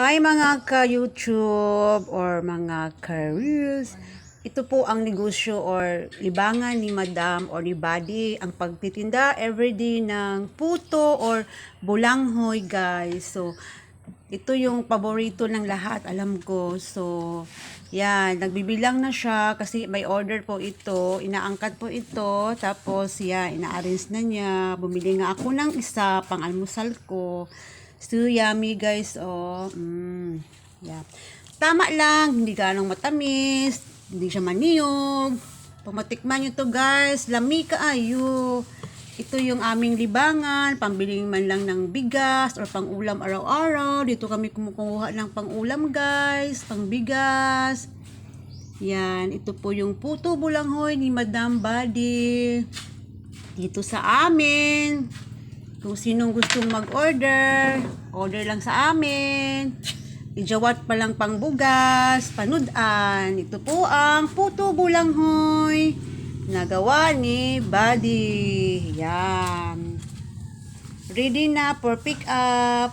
Hi mga ka-YouTube or mga ka-reels. Ito po ang negosyo or libangan ni Madam or ni Buddy ang pagtitinda everyday ng puto or bulanghoy guys. So, ito yung paborito ng lahat, alam ko. So, yan, nagbibilang na siya kasi may order po ito. Inaangkat po ito. Tapos, yan, ina-arrange na niya. Bumili nga ako ng isa pang almusal ko. So, yummy guys, oh. Mm, yeah. Tama lang, hindi ganong matamis, hindi siya maniyog. Pag matikman nyo to guys, lami kaayo. Ito yung aming libangan, pambiling man lang ng bigas or pang ulam araw-araw. Dito kami kumukuha ng pang ulam guys, pang bigas. Yan, ito po yung puto bulanghoy ni Madam Buddy. Dito sa amin. Kung sinong gustong mag-order, order lang sa amin. Ijawat pa lang pang bugas, panudan. Ito po ang puto bulanghoy nagawa ni Buddy. Yan. Ready na for pick up.